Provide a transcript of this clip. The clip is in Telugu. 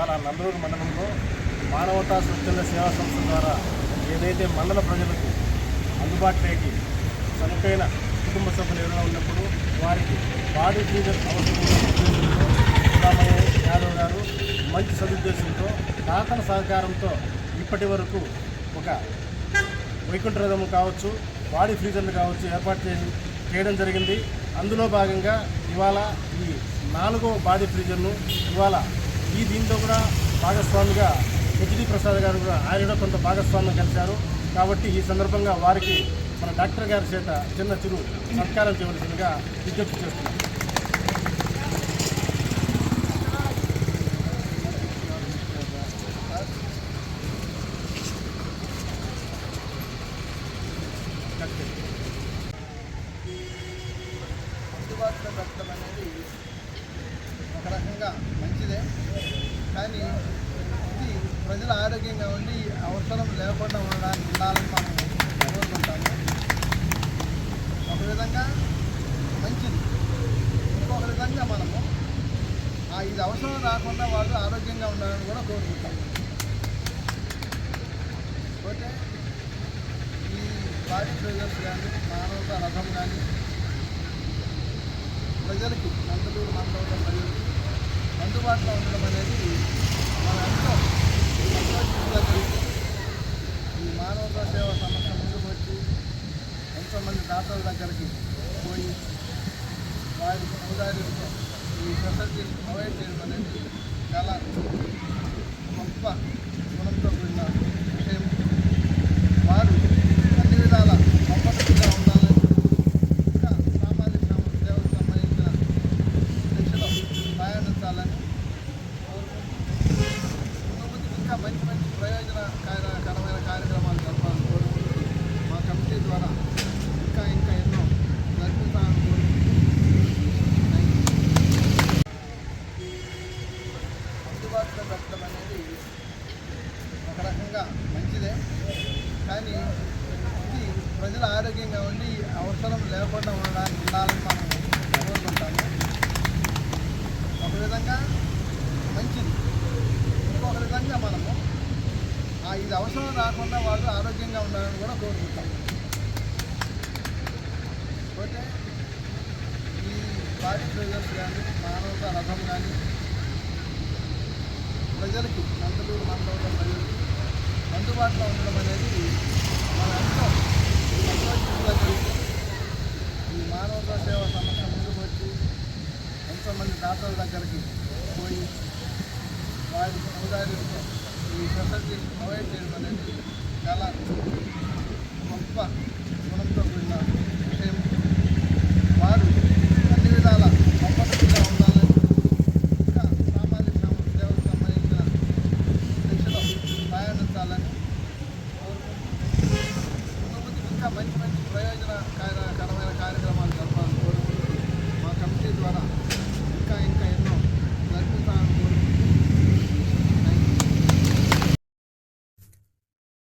చాలా నందరూరు మండలంలో మానవతా సుదీర్ణ సేవా సంస్థ ద్వారా ఏదైతే మండల ప్రజలకు అందుబాటులోకి చనిపోయిన కుటుంబ సభ్యులు ఎవరైనా ఉన్నప్పుడు వారికి బాడీ ఫ్రీజర్ అవసరం యాదవ్ గారు మంచి సదుద్దేశంతో దాతల సహకారంతో ఇప్పటి వరకు ఒక వైకుంఠరథము కావచ్చు బాడీ ఫ్రీజర్లు కావచ్చు ఏర్పాటు చేసి చేయడం జరిగింది. అందులో భాగంగా ఇవాళ ఈ నాలుగో బాడీ ఫ్రీజర్ను ఇవాళ ఈ దీంట్లో కూడా భాగస్వామిగా హెచ్డి ప్రసాద్ గారు కూడా ఆయన కూడా కొంత భాగస్వామ్యం కలిశారు. కాబట్టి ఈ సందర్భంగా వారికి మన డాక్టర్ గారి చేత చిన్న చిరు సత్కారం చేయవలసిందిగా విజ్ఞప్తి చేస్తున్నాం. అందుబాటులో పెట్టడం అనేది ఒక రకంగా మంచిదే. కానీ ఇది ప్రజలు ఆరోగ్యంగా ఉండి అవసరం లేకుండా ఉండడానికి ఉండాలని మనం కోరుకుంటాము. ఒక విధంగా మంచిది. ఇంకొక విధంగా మనము ఆ ఇది అవసరం రాకుండా వాళ్ళు ఆరోగ్యంగా ఉండాలని కూడా కోరుకుంటాం పోతే ఈ బాడీ ప్రెజర్స్ కానీ మానవత రథం కానీ ప్రజలకి నందలూరు మండలంలో ప్రజలకి అందుబాటులో ఉండడం అనేది మన ఈ మానవతా సేవ సంస్థ ముందుకు వచ్చి ఎంతోమంది దాతల దగ్గరికి పోయి వారి ఔదార్యంతో ఈ ఫెసిలిటీని ప్రొవైడ్ చేయడం అనేది చాలా గొప్ప గుణంతో కూడిన విషయం వారు అన్ని విధాల సంపన్నగా ఉండాలని ఇంకా సామాజిక సమ- సేవకు సంబంధించిన దిశలో ప్రయాణించాలని కోరుకుంటూ ముందు ముందు ఇంకా మంచి మంచి ప్రయోజనకరమైన కార్యక్రమాలు జరపాలని కోరుకుంటూ మా కమిటీ ద్వారా ఇంకా ఇంకా ఎన్నో జరిపిస్తామని అందుబాటులో పెట్టడం అనేది ఒక రకంగా మంచిదే. కానీ ఇది ప్రజల ఆరోగ్యంగా ఉండి అవసరం లేకుండా ఉండడానికి ఉండాలని మనం కోరుకుంటాము. ఒక విధంగా మంచిది ఇంకొక విధంగా మనము ఆ ఇది అవసరం రాకుండా వాళ్ళు ఆరోగ్యంగా ఉండాలని కూడా కోరుకుంటాం. పోతే ఈ బాడీ ప్రెజర్స్ కానీ మానవత రథం కానీ ప్రజలకి నందలూరు మండలంలో ప్రజలకి అందుబాటులో ఉండడం అనేది మన ఎంతో సంతోషంగా ఈ మానవతా సేవ సంస్థ ముందుకు వచ్చి ఎంతోమంది దాతల దగ్గరికి పోయి వారి ఔదార్యంతో ఈ ఫెసిలిటీని ప్రొవైడ్ చేయడం అనేది చాలా గొప్ప గుణంతో కూడిన విషయం. వారు అన్ని విధాల గొప్పగా ఉండాలని ఇంకా సామాజిక సేవకు సంబంధించిన దిశలో ప్రయాణించాలని ఇంకా మంచి మంచి ప్రయోజనకరమైన కార్యక్రమాలు జరపాలని కోరుకుంటూ మా కమిటీ ద్వారా ఇంకా ఇంకా ఎన్నో జరిపిస్తామని కోరుకుంటూ థ్యాంక్ యూ.